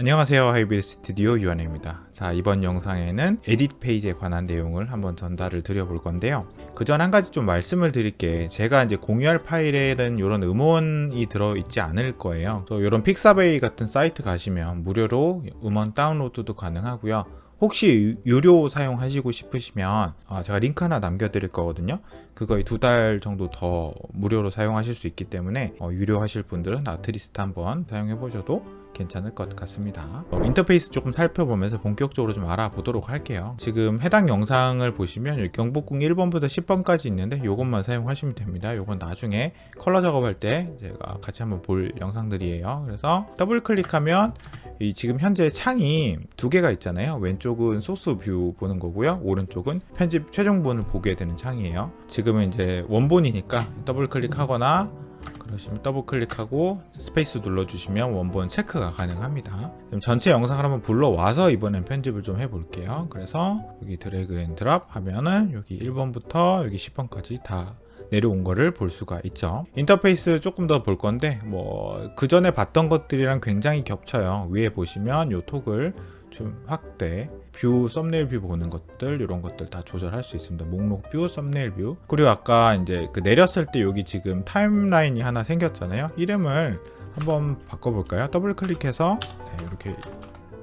안녕하세요. 하이브리드 스튜디오 유한입니다. 자 이번 영상에는 에디트 페이지에 관한 내용을 한번 전달을 드려볼 건데요. 그 전 한 가지 좀 말씀을 드릴게. 제가 이제 공유할 파일에는 이런 음원이 들어있지 않을 거예요. 또 이런 픽사베이 같은 사이트 가시면 무료로 음원 다운로드도 가능하고요. 혹시 유- 유료 사용하시고 싶으시면 아, 제가 링크 하나 남겨드릴 거거든요. 그거에 두 달 정도 더 무료로 사용하실 수 있기 때문에 어, 유료 하실 분들은 아트리스트 한번 사용해 보셔도 괜찮을 것 같습니다. 어, 인터페이스 조금 살펴보면서 본격적으로 좀 알아보도록 할게요. 지금 해당 영상을 보시면 경복궁 1번부터 10번까지 있는데 이것만 사용하시면 됩니다. 이건 나중에 컬러 작업할 때 제가 같이 한번 볼 영상들이에요. 그래서 더블 클릭하면 이 지금 현재 창이 두 개가 있잖아요. 왼쪽은 소스 뷰 보는 거고요. 오른쪽은 편집 최종본을 보게 되는 창이에요. 지금은 이제 원본이니까 더블 클릭하거나 그러시면 더블 클릭하고 스페이스 눌러주시면 원본 체크가 가능합니다. 그럼 전체 영상을 한번 불러와서 이번엔 편집을 좀 해볼게요. 그래서 여기 드래그 앤 드랍 하면은 여기 1번부터 여기 10번까지 다 내려온 거를 볼 수가 있죠. 인터페이스 조금 더 볼 건데 뭐 그 전에 봤던 것들이랑 굉장히 겹쳐요. 위에 보시면 요 톡을 좀 확대, 뷰, 썸네일 뷰 보는 것들 이런 것들 다 조절할 수 있습니다. 목록 뷰, 썸네일 뷰. 그리고 아까 이제 그 내렸을 때 여기 지금 타임라인이 하나 생겼잖아요. 이름을 한번 바꿔볼까요? 더블 클릭해서 네, 이렇게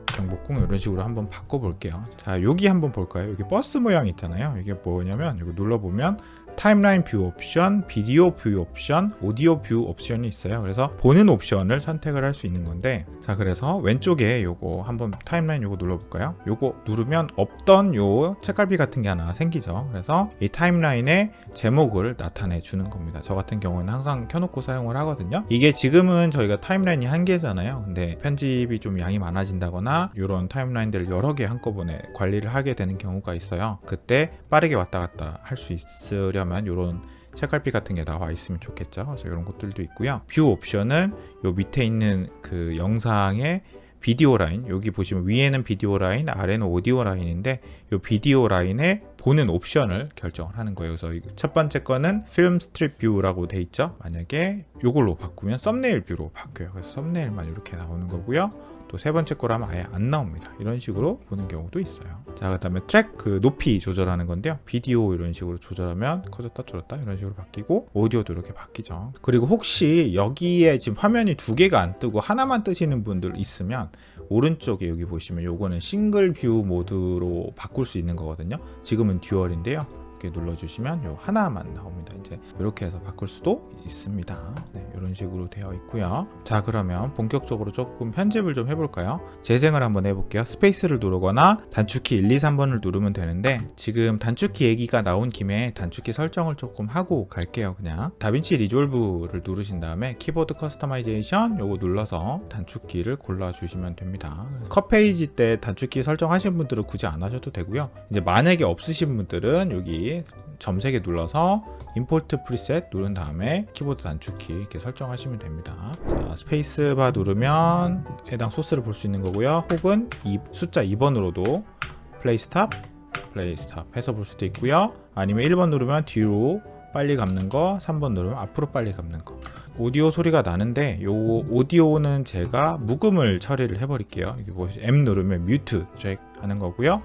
경복궁 이런 식으로 한번 바꿔볼게요. 자, 여기 한번 볼까요? 여기 버스 모양 있잖아요. 이게 뭐냐면 이거 눌러보면 타임라인 뷰 옵션, 비디오 뷰 옵션, 오디오 뷰 옵션이 있어요. 그래서 보는 옵션을 선택을 할 수 있는 건데, 자 그래서 왼쪽에 요거 한번 타임라인 요거 눌러볼까요? 요거 누르면 없던 요 책갈피 같은 게 하나 생기죠. 그래서 이 타임라인에 제목을 나타내 주는 겁니다. 저 같은 경우는 항상 켜놓고 사용을 하거든요. 이게 지금은 저희가 타임라인이 한 개잖아요. 근데 편집이 좀 양이 많아진다거나 이런 타임라인들을 여러 개 한꺼번에 관리를 하게 되는 경우가 있어요. 그때 빠르게 왔다 갔다 할 수 있으려 면 이런 책갈피 같은 게 나와 있으면 좋겠죠. 그래서 이런 것들도 있고요. 뷰 옵션은 요 밑에 있는 그 영상의 비디오 라인 여기 보시면 위에는 비디오 라인 아래는 오디오 라인인데 요 비디오 라인에 보는 옵션을 결정을 하는 거예요. 그래서 첫 번째 거는 필름 스트립 뷰라고 돼 있죠. 만약에 요걸로 바꾸면 썸네일 뷰로 바뀌어요. 그래서 썸네일만 이렇게 나오는 거고요. 또 세 번째 거라면 아예 안 나옵니다. 이런 식으로 보는 경우도 있어요. 자, 그 다음에 트랙 그 높이 조절하는 건데요. 비디오 이런 식으로 조절하면 커졌다 줄었다 이런 식으로 바뀌고 오디오도 이렇게 바뀌죠. 그리고 혹시 여기에 지금 화면이 두 개가 안 뜨고 하나만 뜨시는 분들 있으면 오른쪽에 여기 보시면 요거는 싱글 뷰 모드로 바꿀 수 있는 거거든요. 지금은 듀얼인데요. 이렇게 눌러주시면 요 하나만 나옵니다. 이제 이렇게 해서 바꿀 수도 있습니다. 네, 이런 식으로 되어 있고요. 자, 그러면 본격적으로 조금 편집을 좀 해볼까요? 재생을 한번 해볼게요. 스페이스를 누르거나 단축키 1, 2, 3번을 누르면 되는데 지금 단축키 얘기가 나온 김에 단축키 설정을 조금 하고 갈게요. 그냥 다빈치 리졸브를 누르신 다음에 키보드 커스터마이제이션 요거 눌러서 단축키를 골라주시면 됩니다. 컷 페이지 때 단축키 설정하신 분들은 굳이 안 하셔도 되고요. 이제 만약에 없으신 분들은 여기 점색에 눌러서 임포트 프리셋 누른 다음에 키보드 단축키 이렇게 설정하시면 됩니다. 자, 스페이스바 누르면 해당 소스를 볼 수 있는 거고요. 혹은 이 숫자 2번으로도 플레이 스탑, 플레이 스탑 해서 볼 수도 있고요. 아니면 1번 누르면 뒤로 빨리 감는 거, 3번 누르면 앞으로 빨리 감는 거. 오디오 소리가 나는데 요 오디오는 제가 묵음을 처리를 해버릴게요. 여기 보시 M 누르면 뮤트 잭 하는 거고요.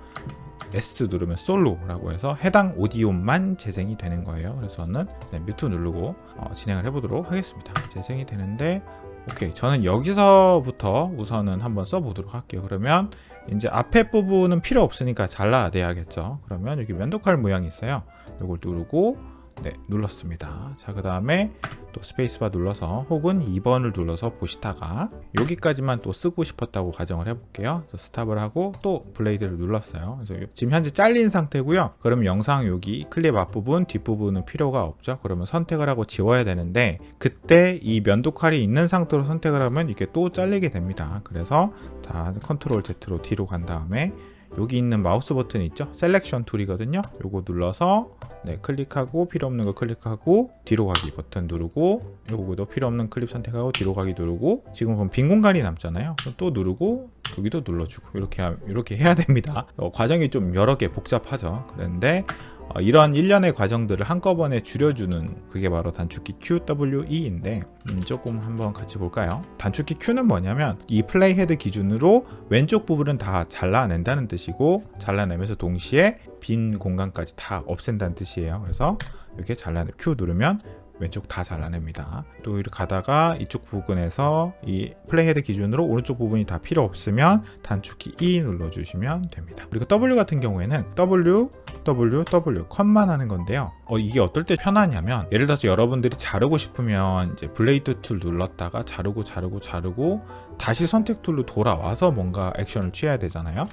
S 누르면 솔로라고 해서 해당 오디오만 재생이 되는 거예요. 그래서 저는 네, 뮤트 누르고 어, 진행을 해보도록 하겠습니다. 재생이 되는데 오케이 저는 여기서부터 우선은 한번 써보도록 할게요. 그러면 이제 앞에 부분은 필요 없으니까 잘라내야겠죠. 그러면 여기 면도칼 모양이 있어요. 이걸 누르고 네 눌렀습니다. 자 그 다음에 또 스페이스바 눌러서 혹은 2번을 눌러서 보시다가 여기까지만 또 쓰고 싶었다고 가정을 해볼게요. 스탑을 하고 또 블레이드를 눌렀어요. 그래서 지금 현재 잘린 상태고요. 그러면 영상 여기 클립 앞부분 뒷부분은 필요가 없죠. 그러면 선택을 하고 지워야 되는데 그때 이 면도 칼이 있는 상태로 선택을 하면 이게 또 잘리게 됩니다. 그래서 다 컨트롤 Z로 뒤로 간 다음에 여기 있는 마우스 버튼 있죠? 셀렉션 툴이거든요. 요거 눌러서 네, 클릭하고 필요 없는 거 클릭하고 뒤로 가기 버튼 누르고 요거도 필요 없는 클립 선택하고 뒤로 가기 누르고 지금 그럼 빈 공간이 남잖아요. 또 누르고 여기도 눌러주고 이렇게 하- 이렇게 해야 됩니다. 어, 과정이 좀 여러 개 복잡하죠. 그런데 어, 이런 일련의 과정들을 한꺼번에 줄여주는 그게 바로 단축키 QWE인데 음, 조금 한번 같이 볼까요? 단축키 Q는 뭐냐면 이 플레이 헤드 기준으로 왼쪽 부분은 다 잘라낸다는 뜻이고 잘라내면서 동시에 빈 공간까지 다 없앤다는 뜻이에요. 그래서 이렇게 잘라내 Q 누르면 왼쪽 다 잘라냅니다. 또 이렇게 가다가 이쪽 부분에서 이 플레이 헤드 기준으로 오른쪽 부분이 다 필요 없으면 단축키 E 눌러주시면 됩니다. 그리고 W 같은 경우에는 W, W, W 컷만 하는 건데요. 어, 이게 어떨 때 편하냐면 예를 들어서 여러분들이 자르고 싶으면 이제 블레이드 툴 눌렀다가 자르고 자르고 자르고 다시 선택 툴로 돌아와서 뭔가 액션을 취해야 되잖아요.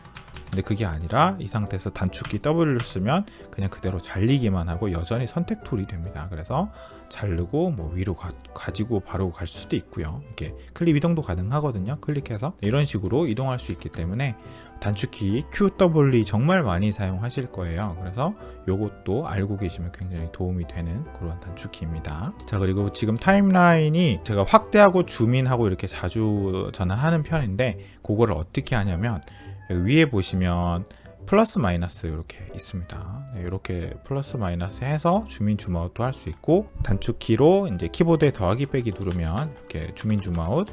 근데 그게 아니라 이 상태에서 단축키 W를 쓰면 그냥 그대로 잘리기만 하고 여전히 선택 툴이 됩니다. 그래서 자르고 뭐 위로 가, 가지고 바로 갈 수도 있고요. 이렇게 클립 이동도 가능하거든요. 클릭해서 이런 식으로 이동할 수 있기 때문에 단축키 QW 정말 많이 사용하실 거예요. 그래서 요것도 알고 계시면 굉장히 도움이 되는 그런 단축키입니다. 자 그리고 지금 타임라인이 제가 확대하고 줌인하고 이렇게 자주 저는 하는 편인데 그거를 어떻게 하냐면 위에 보시면 플러스 마이너스 이렇게 있습니다. 네, 이렇게 플러스 마이너스 해서 주민 줌아웃도 할 수 있고 단축키로 이제 키보드에 더하기 빼기 누르면 이렇게 주민 줌아웃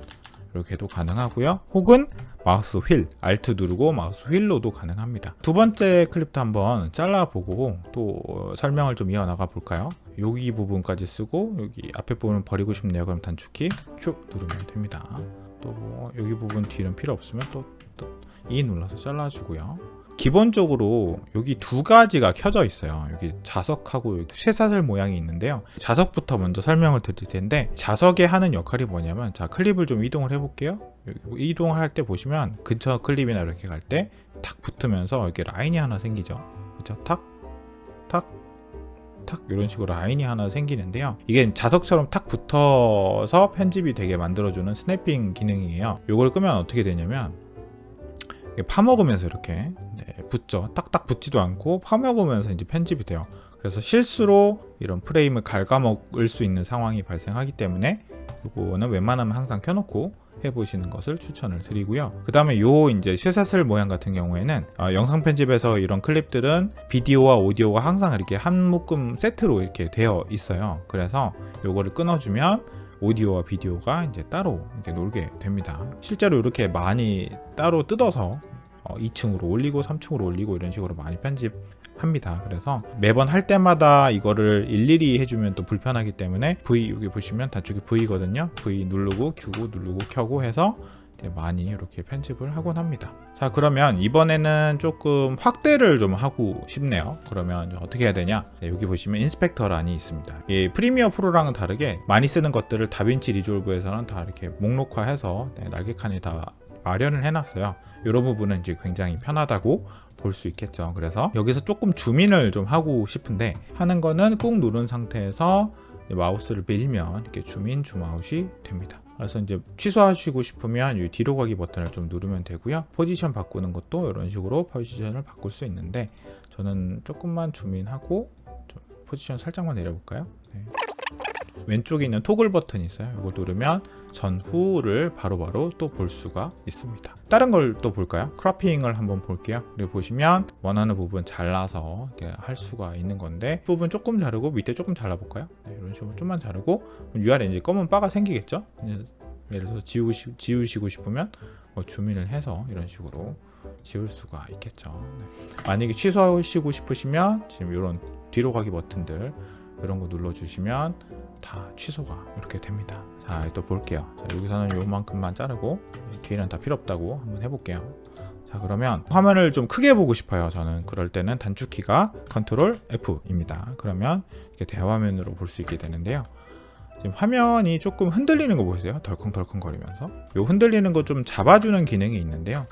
이렇게도 가능하고요. 혹은 마우스 휠, 알트 누르고 마우스 휠로도 가능합니다. 두 번째 클립도 한번 잘라보고 또 설명을 좀 이어나가 볼까요? 여기 부분까지 쓰고 여기 앞에 부분은 버리고 싶네요. 그럼 단축키 Q 누르면 됩니다. 또뭐 여기 부분 뒤는 필요 없으면 또, 또 E 눌러서 잘라주고요. 기본적으로 여기 두 가지가 켜져 있어요. 여기 자석하고 여기 쇠사슬 모양이 있는데요. 자석부터 먼저 설명을 드릴 텐데 자석에 하는 역할이 뭐냐면 자 클립을 좀 이동을 해볼게요. 이동할 때 보시면 근처 클립이나 이렇게 갈 때 탁 붙으면서 이렇게 라인이 하나 생기죠. 그렇죠? 탁, 탁, 탁 이런 식으로 라인이 하나 생기는데요. 이게 자석처럼 탁 붙어서 편집이 되게 만들어주는 스냅핑 기능이에요. 이걸 끄면 어떻게 되냐면 파먹으면서 이렇게 네, 붙죠. 딱딱 붙지도 않고 파먹으면서 이제 편집이 돼요. 그래서 실수로 이런 프레임을 갉아먹을 수 있는 상황이 발생하기 때문에 이거는 웬만하면 항상 켜놓고 해보시는 것을 추천을 드리고요. 그 다음에 요 이제 쇠사슬 모양 같은 경우에는 어, 영상 편집에서 이런 클립들은 비디오와 오디오가 항상 이렇게 한 묶음 세트로 이렇게 되어 있어요. 그래서 요거를 끊어주면 오디오와 비디오가 이제 따로 이렇게 놀게 됩니다. 실제로 이렇게 많이 따로 뜯어서 어, 2층으로 올리고 3층으로 올리고 이런 식으로 많이 편집합니다. 그래서 매번 할 때마다 이거를 일일이 해주면 또 불편하기 때문에 V 여기 보시면 단축이 V거든요. V 누르고 큐고 누르고 켜고 해서 많이 이렇게 편집을 하곤 합니다. 자 그러면 이번에는 조금 확대를 좀 하고 싶네요. 그러면 어떻게 해야 되냐? 네, 여기 보시면 인스펙터란이 있습니다. 이 프리미어 프로랑은 다르게 많이 쓰는 것들을 다빈치 리졸브에서는 다 이렇게 목록화해서 네, 날개칸이 다 마련을 해놨어요. 이런 부분은 이제 굉장히 편하다고 볼 수 있겠죠. 그래서 여기서 조금 줌인을 좀 하고 싶은데 하는 거는 꾹 누른 상태에서 마우스를 밀면 이렇게 줌인 줌아웃이 됩니다. 그래서 이제 취소하시고 싶으면 이 뒤로 가기 버튼을 좀 누르면 되고요. 포지션 바꾸는 것도 이런 식으로 포지션을 바꿀 수 있는데 저는 조금만 줌인하고 좀 포지션 살짝만 내려볼까요? 네. 왼쪽에 있는 토글 버튼이 있어요. 이걸 누르면 전후를 바로바로 또 볼 수가 있습니다. 다른 걸 또 볼까요? 크로핑을 한번 볼게요. 그리고 보시면 원하는 부분 잘라서 할 수가 있는 건데 부분 조금 자르고 밑에 조금 잘라볼까요? 네, 이런 식으로 좀만 자르고 위아래 이제 검은 바가 생기겠죠? 예를 들어서 지우시, 지우시고 싶으면 뭐 주민을 해서 이런 식으로 지울 수가 있겠죠. 네. 만약에 취소하시고 싶으시면 지금 이런 뒤로 가기 버튼들 이런 거 눌러주시면 다 취소가 이렇게 됩니다. 자, 또 볼게요. 자, 여기서는 요만큼만 자르고 뒤는 다 필요 없다고 한번 해볼게요. 자, 그러면 화면을 좀 크게 보고 싶어요. 저는 그럴 때는 단축키가 컨트롤 F입니다. 그러면 이렇게 대화면으로 볼 수 있게 되는데요. 지금 화면이 조금 흔들리는 거 보세요. 덜컹덜컹 거리면서. 요 흔들리는 거 좀 잡아주는 기능이 있는데요.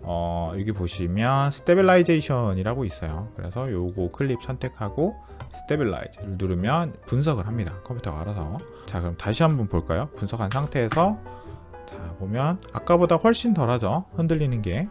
어, 여기 보시면 스테빌라이제이션이라고 있어요. 그래서 요거 클립 선택하고 스테빌라이즈를 누르면 분석을 합니다. 컴퓨터가 알아서. 자, 그럼 다시 한번 볼까요? 분석한 상태에서 자, 보면 아까보다 훨씬 덜하죠. 흔들리는 게.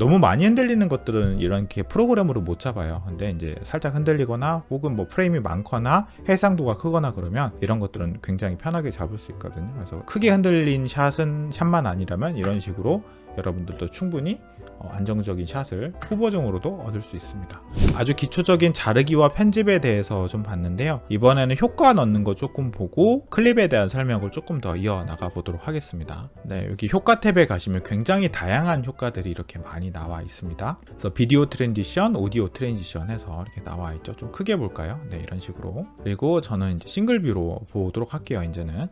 너무 많이 흔들리는 것들은 이렇게 프로그램으로 못 잡아요. 근데 이제 살짝 흔들리거나 혹은 뭐 프레임이 많거나 해상도가 크거나 그러면 이런 것들은 굉장히 편하게 잡을 수 있거든요. 그래서 크게 흔들린 샷은 샷만 아니라면 이런 식으로 여러분들도 충분히 어, 안정적인 샷을 후보정으로도 얻을 수 있습니다. 아주 기초적인 자르기와 편집에 대해서 좀 봤는데요. 이번에는 효과 넣는 거 조금 보고 클립에 대한 설명을 조금 더 이어나가 보도록 하겠습니다. 네, 여기 효과 탭에 가시면 굉장히 다양한 효과들이 이렇게 많이 나와 있습니다. 그래서 비디오 트랜지션, 오디오 트랜지션 해서 이렇게 나와 있죠. 좀 크게 볼까요? 네, 이런 식으로. 그리고 저는 이제 싱글 뷰로 보도록 할게요. 이제는.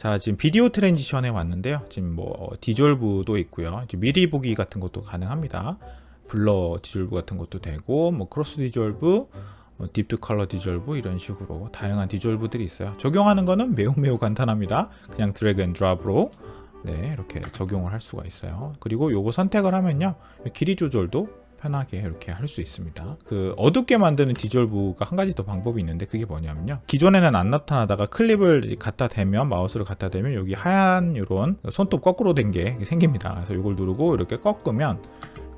자 지금 비디오 트랜지션에 왔는데요. 지금 뭐 디졸브도 있고요. 미리 보기 같은 것도 가능합니다. 블러 디졸브 같은 것도 되고 뭐 크로스 디졸브 뭐 딥트 컬러 디졸브 이런 식으로 다양한 디졸브들이 있어요. 적용하는 거는 매우 매우 간단합니다. 그냥 드래그 앤 드랍으로 네 이렇게 적용을 할 수가 있어요. 그리고 요거 선택을 하면요. 길이 조절도 편하게 이렇게 할 수 있습니다. 그 어둡게 만드는 디졸브가 한 가지 더 방법이 있는데 그게 뭐냐면요. 기존에는 안 나타나다가 클립을 갖다 대면 마우스를 갖다 대면 여기 하얀 요런 손톱 거꾸로 된 게 생깁니다. 그래서 이걸 누르고 이렇게 꺾으면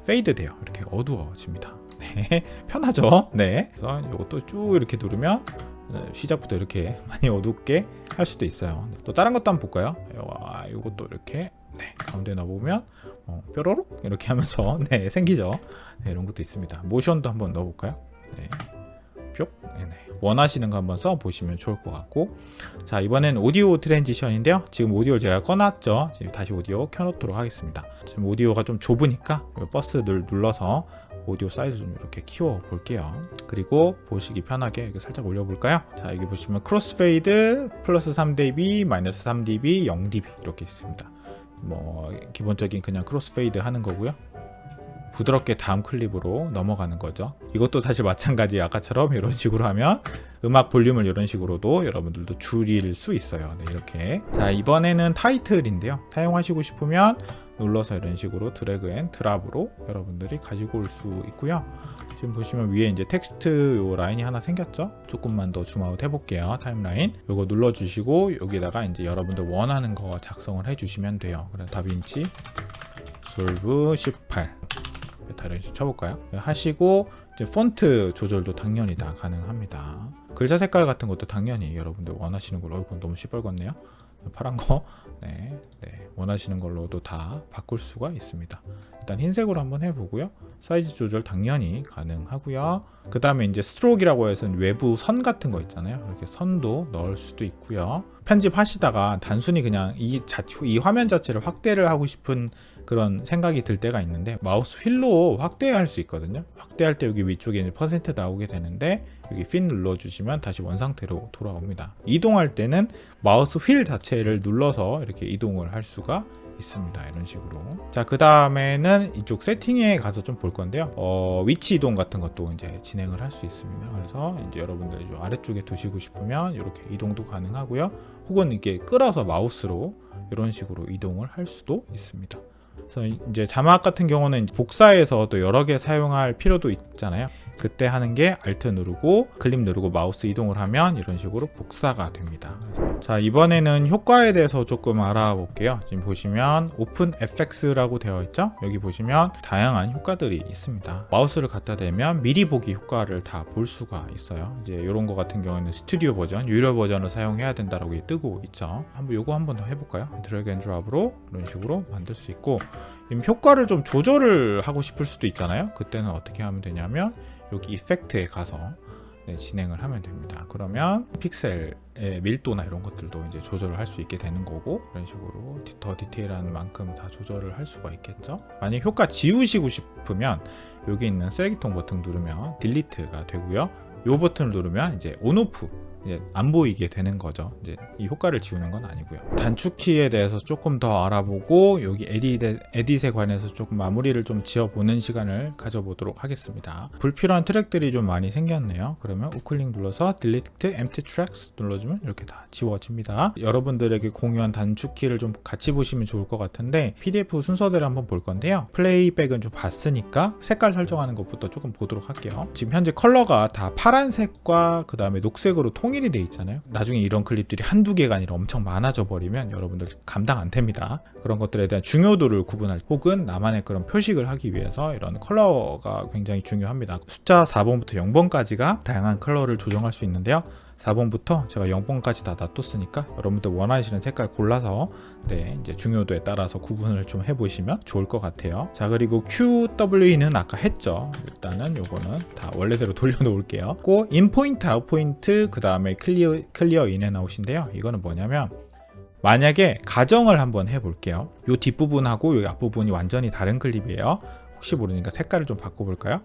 페이드 돼요. 이렇게 어두워집니다. 네, 편하죠? 네. 그래서 이것도 쭉 이렇게 누르면 네, 시작부터 이렇게 많이 어둡게 할 수도 있어요. 또 다른 것도 한번 볼까요? 와, 이것도 이렇게 네, 가운데 넣어보면 어, 뾰로록 이렇게 하면서 네, 생기죠. 네, 이런 것도 있습니다. 모션도 한번 넣어볼까요? 네. 뿅. 네네. 원하시는 거 한번 써 보시면 좋을 것 같고 자 이번엔 오디오 트랜지션인데요 지금 오디오를 제가 꺼놨죠 지금 다시 오디오 켜놓도록 하겠습니다 지금 오디오가 좀 좁으니까 이 버스를 눌러서 오디오 사이즈 좀 이렇게 키워 볼게요 그리고 보시기 편하게 이렇게 살짝 올려 볼까요 자 여기 보시면 크로스페이드 플러스 3dB 마이너스 3dB 0dB 이렇게 있습니다 뭐 기본적인 그냥 크로스페이드 하는 거고요 부드럽게 다음 클립으로 넘어가는 거죠. 이것도 사실 마찬가지 아까처럼 이런 식으로 하면 음악 볼륨을 이런 식으로도 여러분들도 줄일 수 있어요. 네, 이렇게. 자, 이번에는 타이틀인데요. 사용하시고 싶으면 눌러서 이런 식으로 드래그 앤 드랍으로 여러분들이 가지고 올 수 있고요. 지금 보시면 위에 이제 텍스트 요 라인이 하나 생겼죠? 조금만 더 줌아웃 해볼게요. 타임라인. 요거 눌러주시고 여기다가 이제 여러분들 원하는 거 작성을 해주시면 돼요. 그래서 다빈치 솔브 18 베타 이런 식으로 쳐볼까요? 네, 하시고 이제 폰트 조절도 당연히 다 가능합니다. 글자 색깔 같은 것도 당연히 여러분들 원하시는 걸로 어, 이건 너무 시뻘겋네요. 파란 거, 네, 네, 원하시는 걸로도 다 바꿀 수가 있습니다. 일단 흰색으로 한번 해보고요. 사이즈 조절 당연히 가능하고요. 그 다음에 이제 스트로크라고 해서 외부 선 같은 거 있잖아요. 이렇게 선도 넣을 수도 있고요. 편집하시다가 단순히 그냥 이, 자, 이 화면 자체를 확대를 하고 싶은 그런 생각이 들 때가 있는데 마우스 휠로 확대할 수 있거든요. 확대할 때 여기 위쪽에 이제 퍼센트 나오게 되는데 여기 핀 눌러주시면 다시 원상태로 돌아옵니다. 이동할 때는 마우스 휠 자체를 눌러서 이렇게 이동을 할 수가 있습니다. 이런 식으로. 자, 그 다음에는 이쪽 세팅에 가서 좀 볼 건데요. 어, 위치 이동 같은 것도 이제 진행을 할 수 있습니다. 그래서 이제 여러분들이 아래쪽에 두시고 싶으면 이렇게 이동도 가능하고요. 혹은 이렇게 끌어서 마우스로 이런 식으로 이동을 할 수도 있습니다. 그래서 이제 자막 같은 경우는 복사해서 또 여러 개 사용할 필요도 있잖아요. 그때 하는 게 Alt 누르고 클립 누르고 마우스 이동을 하면 이런 식으로 복사가 됩니다. 자 이번에는 효과에 대해서 조금 알아볼게요. 지금 보시면 오픈 FX라고 되어 있죠. 여기 보시면 다양한 효과들이 있습니다. 마우스를 갖다 대면 미리 보기 효과를 다 볼 수가 있어요. 이제 이런 거 같은 경우에는 스튜디오 버전, 유료 버전을 사용해야 된다라고 뜨고 있죠. 한번 요거 한번 더 해볼까요? 드래그 앤 드랍으로 이런 식으로 만들 수 있고 효과를 좀 조절을 하고 싶을 수도 있잖아요. 그때는 어떻게 하면 되냐면 여기 이펙트에 가서 네, 진행을 하면 됩니다. 그러면 픽셀의 밀도나 이런 것들도 이제 조절을 할 수 있게 되는 거고 이런 식으로 더 디테일한 만큼 다 조절을 할 수가 있겠죠. 만약 효과 지우시고 싶으면 여기 있는 쓰레기통 버튼 누르면 딜리트가 되고요. 이 버튼을 누르면 이제 온오프 안 보이게 되는 거죠. 이제 이 효과를 지우는 건 아니고요. 단축키에 대해서 조금 더 알아보고 여기 에딧에, 에딧에 관해서 조금 마무리를 좀 지어보는 시간을 가져보도록 하겠습니다. 불필요한 트랙들이 좀 많이 생겼네요. 그러면 우클릭 눌러서 Delete Empty Tracks 눌러주면 이렇게 다 지워집니다. 여러분들에게 공유한 단축키를 좀 같이 보시면 좋을 것 같은데 PDF 순서대로 한번 볼 건데요. 플레이백은 좀 봤으니까 색깔 설정하는 것부터 조금 보도록 할게요. 지금 현재 컬러가 다 파란색과 그 다음에 녹색으로 통 통일이 돼 있잖아요. 나중에 이런 클립들이 한두 개가 아니라 엄청 많아져 버리면 여러분들 감당 안 됩니다. 그런 것들에 대한 중요도를 구분할 혹은 나만의 그런 표식을 하기 위해서 이런 컬러가 굉장히 중요합니다. 숫자 4번부터 0번까지가 다양한 컬러를 조정할 수 있는데요. 4번부터 제가 0번까지 다 놔뒀으니까 여러분들 원하시는 색깔 골라서 네, 이제 중요도에 따라서 구분을 좀 해보시면 좋을 것 같아요. 자, 그리고 QWE는 아까 했죠. 일단은 요거는 다 원래대로 돌려놓을게요. 고 인포인트, 아웃포인트, 그 다음에 클리어, 클리어 인에 나오신데요. 이거는 뭐냐면 만약에 가정을 한번 해볼게요. 요 뒷부분하고 요 앞부분이 완전히 다른 클립이에요. 혹시 모르니까 색깔을 좀 바꿔볼까요?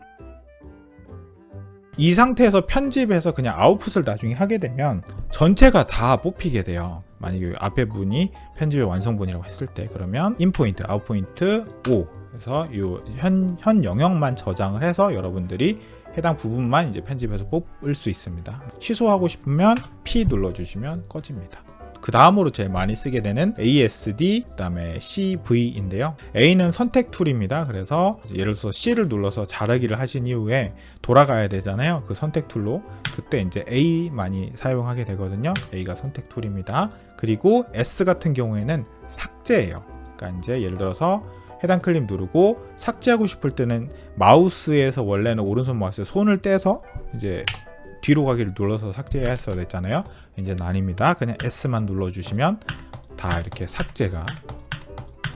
이 상태에서 편집해서 그냥 아웃풋을 나중에 하게 되면 전체가 다 뽑히게 돼요. 만약에 앞에 분이 편집의 완성본이라고 했을 때 그러면 인포인트, 아웃포인트 5 그래서 이현 현 영역만 저장을 해서 여러분들이 해당 부분만 이제 편집해서 뽑을 수 있습니다. 취소하고 싶으면 P 눌러주시면 꺼집니다. 그 다음으로 제일 많이 쓰게 되는 ASD, 그다음에 CV인데요. A는 선택 툴입니다. 그래서 예를 들어서 C를 눌러서 자르기를 하신 이후에 돌아가야 되잖아요. 그 선택 툴로 그때 이제 A 많이 사용하게 되거든요. A가 선택 툴입니다. 그리고 S 같은 경우에는 삭제예요. 그러니까 이제 예를 들어서 해당 클립 누르고 삭제하고 싶을 때는 마우스에서 원래는 오른손 마우스에 손을 떼서 이제 뒤로 가기를 눌러서 삭제했어야 됐잖아요. 이제는 아닙니다. 그냥 S만 눌러주시면 다 이렇게 삭제가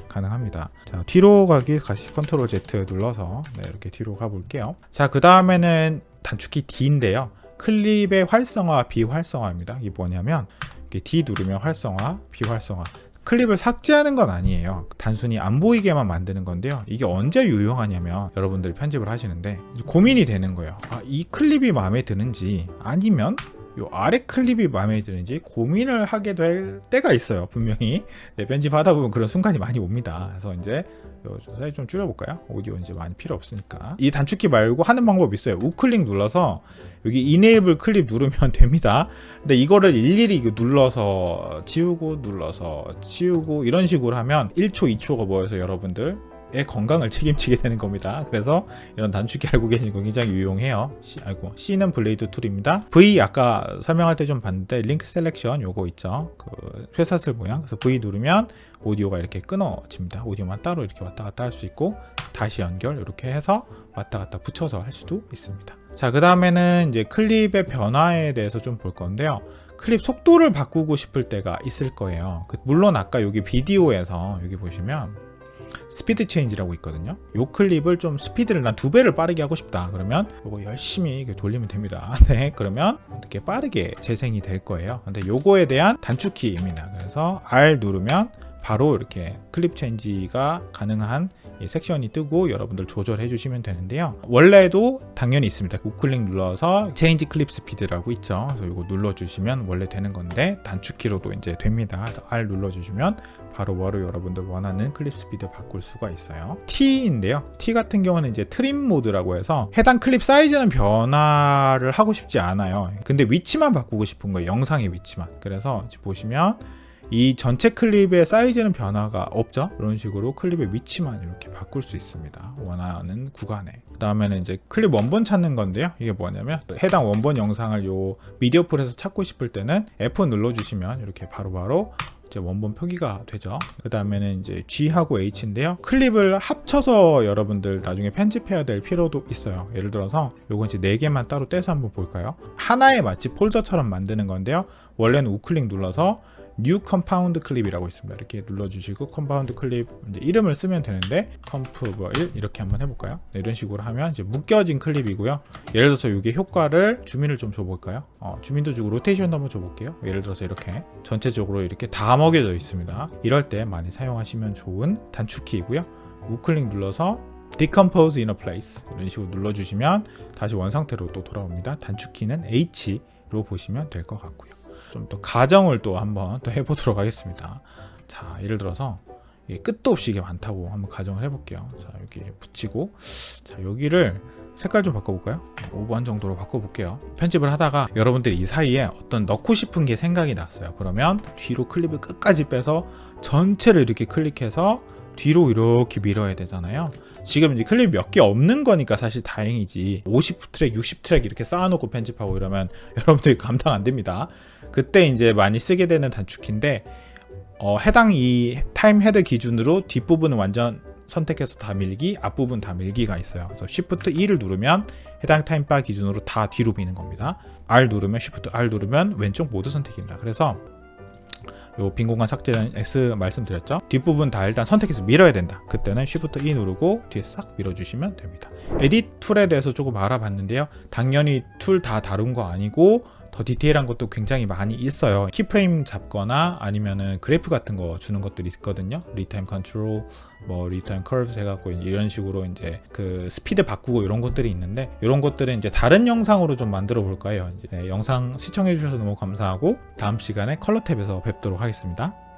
가능합니다. 자, 뒤로 가기 다시 컨트롤 Z 눌러서 네, 이렇게 뒤로 가볼게요. 자, 그 다음에는 단축키 D인데요. 클립의 활성화, 비활성화입니다. 이게 뭐냐면 D 누르면 활성화, 비활성화. 클립을 삭제하는 건 아니에요. 단순히 안 보이게만 만드는 건데요. 이게 언제 유용하냐면 여러분들이 편집을 하시는데 고민이 되는 거예요. 아, 이 클립이 마음에 드는지 아니면 요 아래 클립이 마음에 드는지 고민을 하게 될 때가 있어요. 분명히 네, 편집하다 보면 그런 순간이 많이 옵니다. 그래서 이제 요 사이즈 좀 줄여볼까요? 오디오 이제 많이 필요 없으니까 이 단축키 말고 하는 방법 있어요. 우클릭 눌러서 여기 이네이블 클립 누르면 됩니다. 근데 이거를 일일이 눌러서 지우고 눌러서 지우고 이런 식으로 하면 1초, 2초가 모여서 여러분들 의 건강을 책임지게 되는 겁니다. 그래서 이런 단축키 알고 계신 거 굉장히 유용해요. C, 아이고 C는 블레이드 툴입니다. V 아까 설명할 때 좀 봤는데 링크 셀렉션 요거 있죠. 그 회사슬 모양. 그래서 V 누르면 오디오가 이렇게 끊어집니다. 오디오만 따로 이렇게 왔다 갔다 할 수 있고 다시 연결 이렇게 해서 왔다 갔다 붙여서 할 수도 있습니다. 자, 그 다음에는 이제 클립의 변화에 대해서 좀 볼 건데요. 클립 속도를 바꾸고 싶을 때가 있을 거예요. 그 물론 아까 여기 비디오에서 여기 보시면 스피드 체인지라고 있거든요. 요 클립을 좀 스피드를 난 두 배를 빠르게 하고 싶다. 그러면 요거 열심히 돌리면 됩니다. 네, 그러면 이렇게 빠르게 재생이 될 거예요. 근데 요거에 대한 단축키입니다. 그래서 R 누르면 바로 이렇게 클립 체인지가 가능한 이 섹션이 뜨고 여러분들 조절해 주시면 되는데요. 원래도 당연히 있습니다. 우클릭 눌러서 체인지 클립 스피드라고 있죠. 그래서 이거 눌러 주시면 원래 되는 건데 단축키로도 이제 됩니다. 그래서 R 눌러 주시면 바로 바로 여러분들 원하는 클립 스피드 바꿀 수가 있어요. T인데요. T 같은 경우는 이제 트림 모드라고 해서 해당 클립 사이즈는 변화를 하고 싶지 않아요. 근데 위치만 바꾸고 싶은 거예요. 영상의 위치만. 그래서 보시면 이 전체 클립의 사이즈는 변화가 없죠. 이런 식으로 클립의 위치만 이렇게 바꿀 수 있습니다. 원하는 구간에. 그 다음에는 이제 클립 원본 찾는 건데요. 이게 뭐냐면 해당 원본 영상을 요 미디어 풀에서 찾고 싶을 때는 F 눌러주시면 이렇게 바로바로 이제 원본 표기가 되죠. 그 다음에는 이제 G하고 H인데요. 클립을 합쳐서 여러분들 나중에 편집해야 될 필요도 있어요. 예를 들어서 요건 이제 네 개만 따로 떼서 한번 볼까요? 하나에 마치 폴더처럼 만드는 건데요. 원래는 우클릭 눌러서 뉴 컴파운드 클립이라고 있습니다. 이렇게 눌러주시고 클립 이제 이름을 쓰면 되는데 컴프 뭐1 이렇게 한번 해볼까요? 네, 이런 식으로 하면 이제 묶여진 클립이고요. 예를 들어서 이게 효과를 주민을 좀 줘볼까요? 어, 주민도 주고 로테이션도 한번 줘볼게요. 예를 들어서 이렇게 전체적으로 이렇게 다 먹여져 있습니다. 이럴 때 많이 사용하시면 좋은 단축키이고요. 우클릭 눌러서 decompose in a place 이런 식으로 눌러주시면 다시 원상태로 또 돌아옵니다. 단축키는 H로 보시면 될 것 같고요. 좀더 가정을 또 한번 또 해보도록 하겠습니다. 자, 예를 들어서 끝도 없이 이게 많다고 한번 가정을 해볼게요. 자, 여기 붙이고, 자, 여기를 색깔 좀 바꿔볼까요? 5번 정도로 바꿔볼게요. 편집을 하다가 여러분들이 이 사이에 어떤 넣고 싶은 게 생각이 났어요. 그러면 뒤로 클립을 끝까지 빼서 전체를 이렇게 클릭해서 뒤로 이렇게 밀어야 되잖아요. 지금 이제 클립 몇 개 없는 거니까 사실 다행이지. 50트랙, 60트랙 이렇게 쌓아놓고 편집하고 이러면 여러분들이 감당 안 됩니다. 그때 이제 많이 쓰게 되는 단축키인데 어, 해당 이 타임 헤드 기준으로 뒷부분은 완전 선택해서 다 밀기, 앞부분 다 밀기가 있어요. 그래서 Shift 2를 누르면 해당 타임바 기준으로 다 뒤로 미는 겁니다. R 누르면 Shift R 누르면 왼쪽 모두 선택입니다. 그래서 요빈 공간 삭제는 X 말씀드렸죠. 뒷부분 다 일단 선택해서 밀어야 된다. 그때는 Shift E 누르고 뒤에 싹 밀어주시면 됩니다. 에딧 툴에 대해서 조금 알아봤는데요. 당연히 툴 다 다른 거 아니고 더 디테일한 것도 굉장히 많이 있어요. 키프레임 잡거나 아니면은 그래프 같은 거 주는 것들이 있거든요. 리타임 컨트롤, 뭐 리타임 커브 해갖고 이런 식으로 이제 그 스피드 바꾸고 이런 것들이 있는데 이런 것들은 이제 다른 영상으로 좀 만들어 볼까요? 네, 영상 시청해 주셔서 너무 감사하고 다음 시간에 컬러 탭에서 뵙도록 하겠습니다.